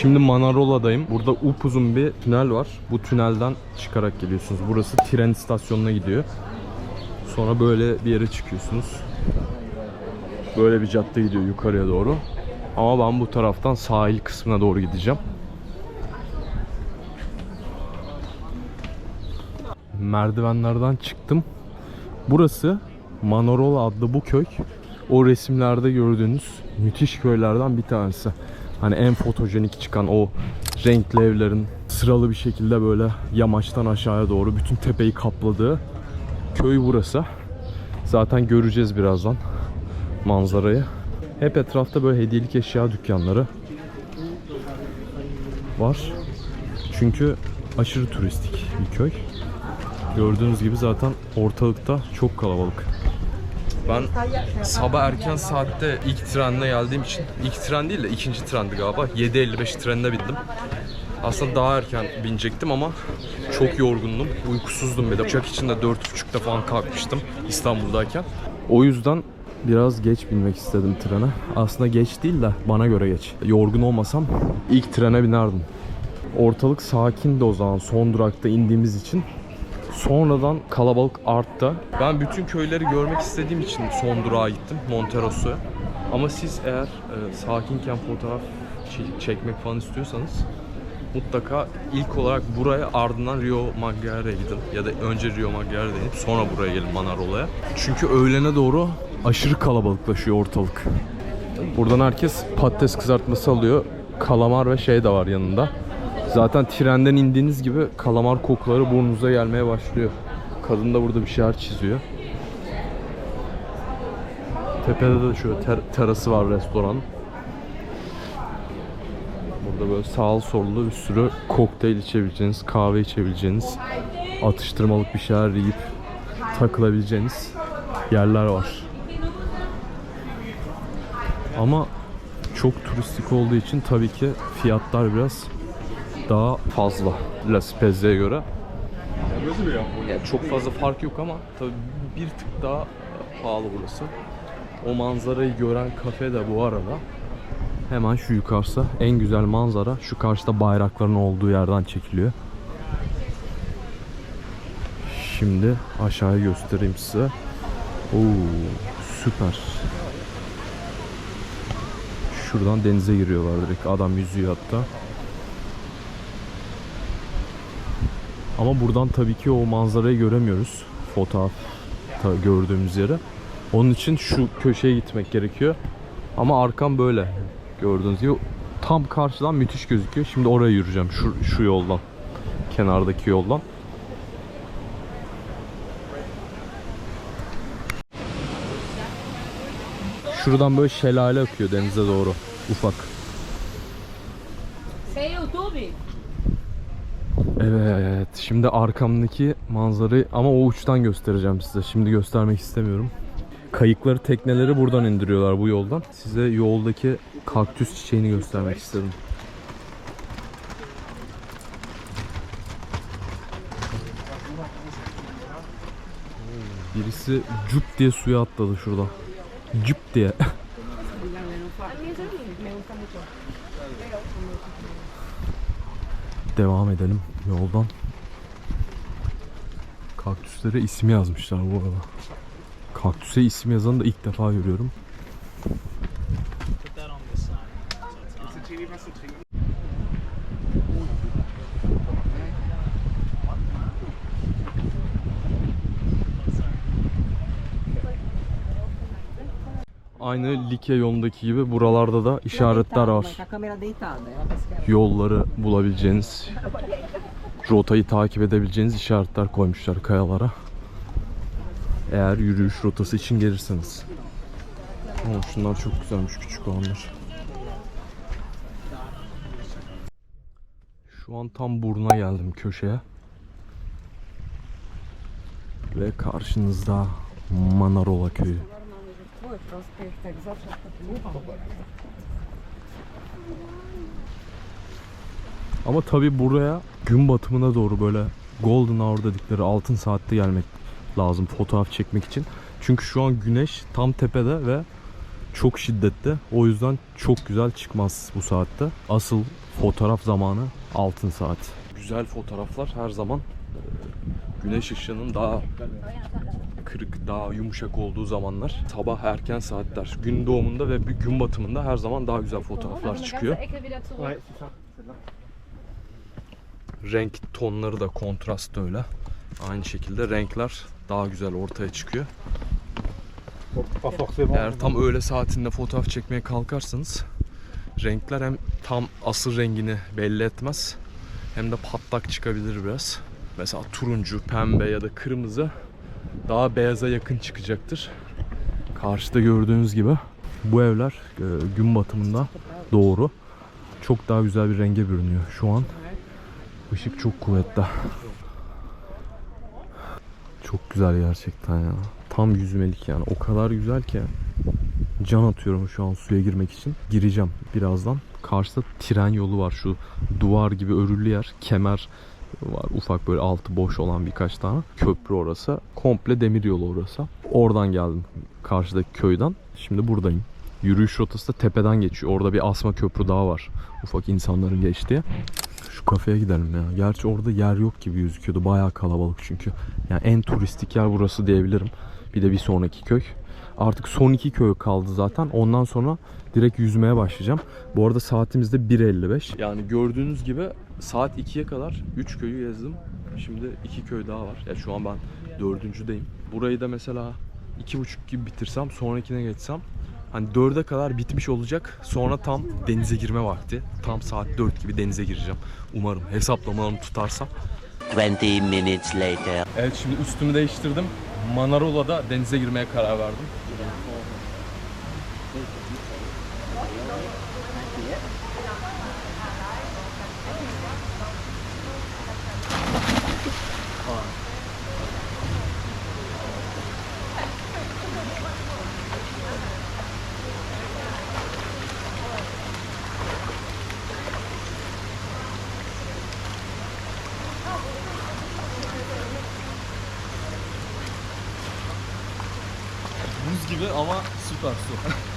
Şimdi Manarola'dayım. Burada upuzun bir tünel var. Bu tünelden çıkarak geliyorsunuz. Burası tren istasyonuna gidiyor. Sonra böyle bir yere çıkıyorsunuz. Böyle bir cadde gidiyor yukarıya doğru. Ama ben bu taraftan sahil kısmına doğru gideceğim. Merdivenlerden çıktım. Burası Manorola adlı bu köy. O resimlerde gördüğünüz müthiş köylerden bir tanesi. Hani en fotojenik çıkan o renkli evlerin sıralı bir şekilde böyle yamaçtan aşağıya doğru bütün tepeyi kapladığı köy burası. Zaten göreceğiz birazdan manzarayı. Hep etrafta böyle hediyelik eşya dükkanları var. Çünkü aşırı turistik bir köy. Gördüğünüz gibi zaten ortalıkta çok kalabalık. Ben sabah erken saatte ilk trenle geldiğim için ilk tren değil de ikinci trendi galiba 7.55 trenine bindim. Aslında daha erken binecektim ama çok yorgundum. Uykusuzdum bir de. Uçak için de 4.30'da falan kalkmıştım İstanbul'dayken. O yüzden biraz geç binmek istedim trene. Aslında geç değil de bana göre geç. Yorgun olmasam ilk trene binerdim. Ortalık sakindi o zaman son durakta indiğimiz için. Sonradan kalabalık arttı. Ben bütün köyleri görmek istediğim için son durağa gittim Monteros'u. Ama siz eğer e, sakinken fotoğraf çe- çekmek falan istiyorsanız mutlaka ilk olarak buraya ardından Rio Maggiare'ye gidin. Ya da önce Rio Maggiare'ye denip sonra buraya gelin Manarola'ya. Çünkü öğlene doğru aşırı kalabalıklaşıyor ortalık. Buradan herkes patates kızartması alıyor. Kalamar ve şey de var yanında. Zaten trenden indiğiniz gibi kalamar kokuları burnunuza gelmeye başlıyor. Kadın da burada bir şeyler çiziyor. Tepede de şöyle ter- terası var restoran. Burada böyle sağlı sollu bir sürü kokteyl içebileceğiniz, kahve içebileceğiniz, atıştırmalık bir şeyler yiyip takılabileceğiniz yerler var. Ama çok turistik olduğu için tabii ki fiyatlar biraz daha fazla La Spezia'ya göre. Yani çok fazla fark yok ama tabii bir tık daha pahalı burası. O manzarayı gören kafe de bu arada hemen şu yukarısı en güzel manzara şu karşıda bayrakların olduğu yerden çekiliyor. Şimdi aşağıya göstereyim size. Oo, süper. Şuradan denize giriyorlar direkt. Adam yüzüyor hatta. Ama buradan tabii ki o manzarayı göremiyoruz. Fotoğrafta gördüğümüz yere. Onun için şu köşeye gitmek gerekiyor. Ama arkam böyle. Gördüğünüz gibi tam karşıdan müthiş gözüküyor. Şimdi oraya yürüyeceğim. Şu, şu yoldan. Kenardaki yoldan. Şuradan böyle şelale akıyor denize doğru. Ufak. YouTube? Evet, şimdi arkamdaki manzarayı ama o uçtan göstereceğim size. Şimdi göstermek istemiyorum. Kayıkları, tekneleri buradan indiriyorlar bu yoldan. Size yoldaki kaktüs çiçeğini göstermek istedim. Birisi cüp diye suya atladı şurada. Cüp diye. Devam edelim yoldan. Kaktüslere isim yazmışlar bu arada. Kaktüse isim yazanı da ilk defa görüyorum. Aynı Likya yolundaki gibi buralarda da işaretler var. Yolları bulabileceğiniz, rotayı takip edebileceğiniz işaretler koymuşlar kayalara. Eğer yürüyüş rotası için gelirseniz. Oo, şunlar çok güzelmiş küçük olanlar. Şu an tam buruna geldim köşeye. Ve karşınızda Manarola köyü. Ama tabi buraya gün batımına doğru böyle golden hour dedikleri altın saatte gelmek lazım fotoğraf çekmek için. Çünkü şu an güneş tam tepede ve çok şiddetli. O yüzden çok güzel çıkmaz bu saatte. Asıl Fotoğraf zamanı altın saat. Güzel fotoğraflar her zaman e, güneş ışığının daha kırık, daha yumuşak olduğu zamanlar. Sabah erken saatler. Gün doğumunda ve bir gün batımında her zaman daha güzel fotoğraflar çıkıyor. Renk tonları da kontrast öyle. Aynı şekilde renkler daha güzel ortaya çıkıyor. Eğer tam öğle saatinde fotoğraf çekmeye kalkarsanız renkler hem tam asıl rengini belli etmez hem de patlak çıkabilir biraz. Mesela turuncu, pembe ya da kırmızı daha beyaza yakın çıkacaktır. Karşıda gördüğünüz gibi bu evler e, gün batımında doğru çok daha güzel bir renge bürünüyor. Şu an ışık çok kuvvetli. Çok güzel gerçekten ya. Tam yüzmelik yani. O kadar güzel ki. Can atıyorum şu an suya girmek için. Gireceğim birazdan. Karşıda tren yolu var şu duvar gibi örülü yer. Kemer var ufak böyle altı boş olan birkaç tane. Köprü orası. Komple demir yolu orası. Oradan geldim karşıdaki köyden. Şimdi buradayım. Yürüyüş rotası da tepeden geçiyor. Orada bir asma köprü daha var. Ufak insanların geçtiği. Kafeye gidelim ya. Gerçi orada yer yok gibi gözüküyordu. Bayağı kalabalık çünkü. Yani en turistik yer burası diyebilirim. Bir de bir sonraki köy. Artık son iki köy kaldı zaten. Ondan sonra direkt yüzmeye başlayacağım. Bu arada saatimiz de 1.55. Yani gördüğünüz gibi saat 2'ye kadar 3 köyü gezdim. Şimdi 2 köy daha var. Ya şu an ben dördüncüdeyim. Burayı da mesela iki buçuk gibi bitirsem sonrakine geçsem Hani 4'e kadar bitmiş olacak. Sonra tam denize girme vakti. Tam saat 4 gibi denize gireceğim. Umarım hesaplamalarımı tutarsam. 20 minutes later. Evet şimdi üstümü değiştirdim. Manarola'da denize girmeye karar verdim. Gibi ama süper su.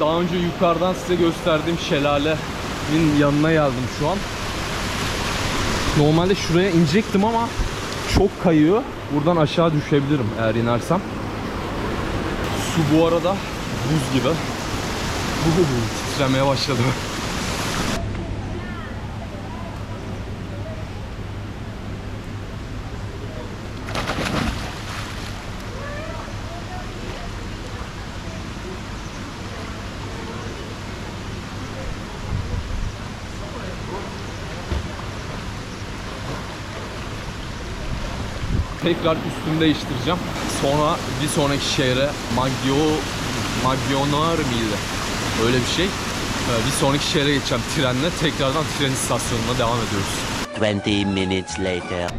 Daha önce yukarıdan size gösterdiğim şelalenin yanına geldim şu an. Normalde şuraya inecektim ama çok kayıyor. Buradan aşağı düşebilirim eğer inersem. Su bu arada buz gibi. Uhuhu, Titremeye başladı. Tekrar üstümü değiştireceğim. Sonra bir sonraki şehre Maggio Maggionar mıydı? Öyle bir şey. Ee, Bir sonraki şehre geçeceğim trenle. Tekrardan tren istasyonuna devam ediyoruz. 20 minutes later.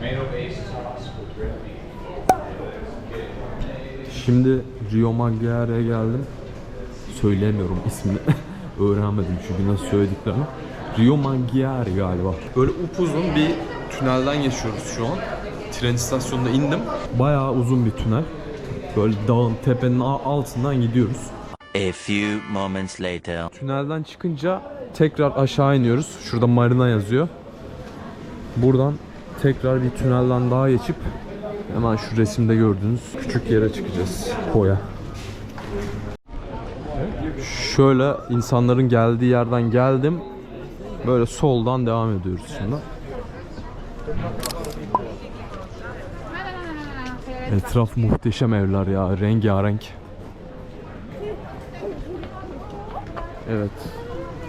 Şimdi Rio Maggiare'ye geldim. Söyleyemiyorum ismini. Öğrenmedim çünkü nasıl söylediklerini. Rio Maggiare galiba. Böyle upuzun bir tünelden geçiyoruz şu an. Tren istasyonunda indim. Bayağı uzun bir tünel. Böyle dağın tepenin altından gidiyoruz. A few moments later. Tünelden çıkınca tekrar aşağı iniyoruz. Şurada marina yazıyor. Buradan tekrar bir tünelden daha geçip hemen şu resimde gördüğünüz küçük yere çıkacağız. Koya. Şöyle insanların geldiği yerden geldim. Böyle soldan devam ediyoruz şimdi. Etraf muhteşem evler ya. Rengarenk. Evet.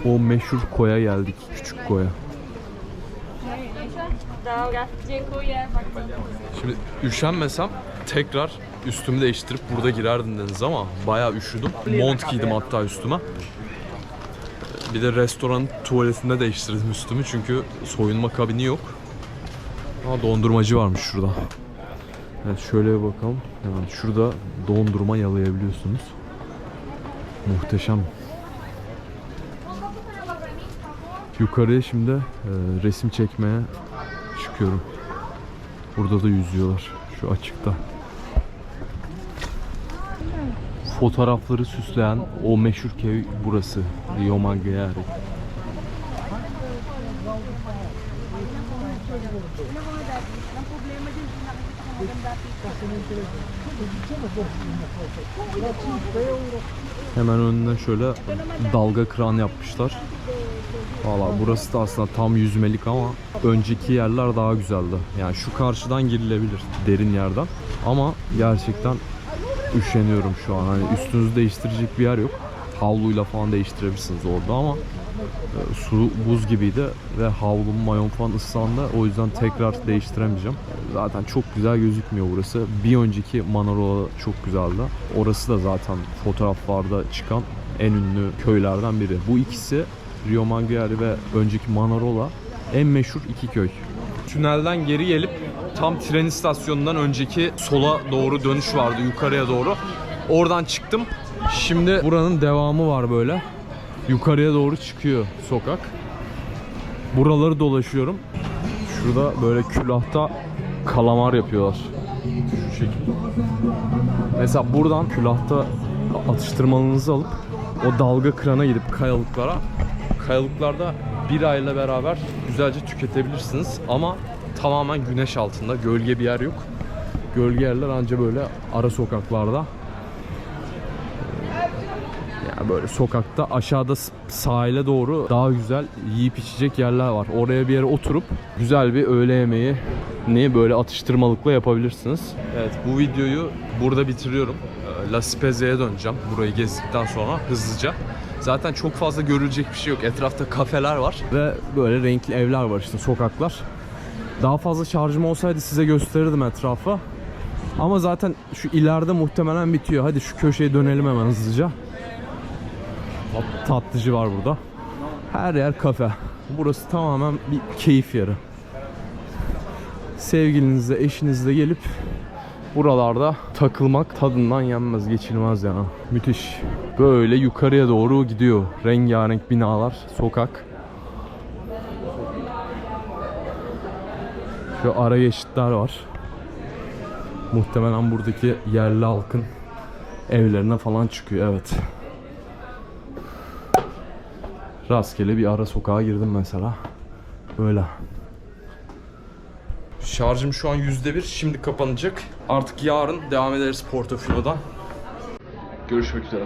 O meşhur koya geldik. Küçük koya. Şimdi üşenmesem tekrar üstümü değiştirip burada girerdim denize ama bayağı üşüdüm. Mont giydim hatta üstüme. Bir de restoran tuvaletinde değiştirdim üstümü çünkü soyunma kabini yok. Ama dondurmacı varmış şurada. Evet şöyle bir bakalım. Hemen şurada dondurma yalayabiliyorsunuz. Muhteşem. Yukarıya şimdi e, resim çekmeye çıkıyorum. Burada da yüzüyorlar şu açıkta. Fotoğrafları süsleyen o meşhur köy burası. Rio Maggiore. Hemen önüne şöyle dalga kıran yapmışlar. Valla burası da aslında tam yüzmelik ama önceki yerler daha güzeldi. Yani şu karşıdan girilebilir derin yerden. Ama gerçekten üşeniyorum şu an. Hani üstünüzü değiştirecek bir yer yok. Havluyla falan değiştirebilirsiniz orada ama e, su buz gibiydi ve havlum mayon falan ıslandı. O yüzden tekrar değiştiremeyeceğim. Zaten çok güzel gözükmüyor burası. Bir önceki Manarola çok güzeldi. Orası da zaten fotoğraflarda çıkan en ünlü köylerden biri. Bu ikisi Rio Maggiore ve önceki Manarola en meşhur iki köy. Tünelden geri gelip tam tren istasyonundan önceki sola doğru dönüş vardı yukarıya doğru. Oradan çıktım. Şimdi buranın devamı var böyle. Yukarıya doğru çıkıyor sokak. Buraları dolaşıyorum. Şurada böyle külahta kalamar yapıyorlar. Şu şekilde. Mesela buradan külahta atıştırmalınızı alıp o dalga kırana gidip kayalıklara kayalıklarda bir ayla beraber güzelce tüketebilirsiniz ama tamamen güneş altında gölge bir yer yok. Gölge yerler anca böyle ara sokaklarda böyle sokakta aşağıda sahile doğru daha güzel yiyip içecek yerler var. Oraya bir yere oturup güzel bir öğle yemeği ne böyle atıştırmalıkla yapabilirsiniz. Evet bu videoyu burada bitiriyorum. Ee, La Spezia'ya döneceğim burayı gezdikten sonra hızlıca. Zaten çok fazla görülecek bir şey yok. Etrafta kafeler var ve böyle renkli evler var işte sokaklar. Daha fazla şarjım olsaydı size gösterirdim etrafı. Ama zaten şu ileride muhtemelen bitiyor. Hadi şu köşeye dönelim hemen hızlıca. Tat- Tatlıcı var burada. Her yer kafe. Burası tamamen bir keyif yeri. Sevgilinizle, eşinizle gelip buralarda takılmak tadından yenmez, geçilmez yani. Müthiş. Böyle yukarıya doğru gidiyor. Rengarenk binalar, sokak. Şu ara geçitler var. Muhtemelen buradaki yerli halkın evlerine falan çıkıyor. Evet. Rastgele bir ara sokağa girdim mesela. Böyle. Şarjım şu an %1. Şimdi kapanacak. Artık yarın devam ederiz Portofino'dan. Görüşmek üzere.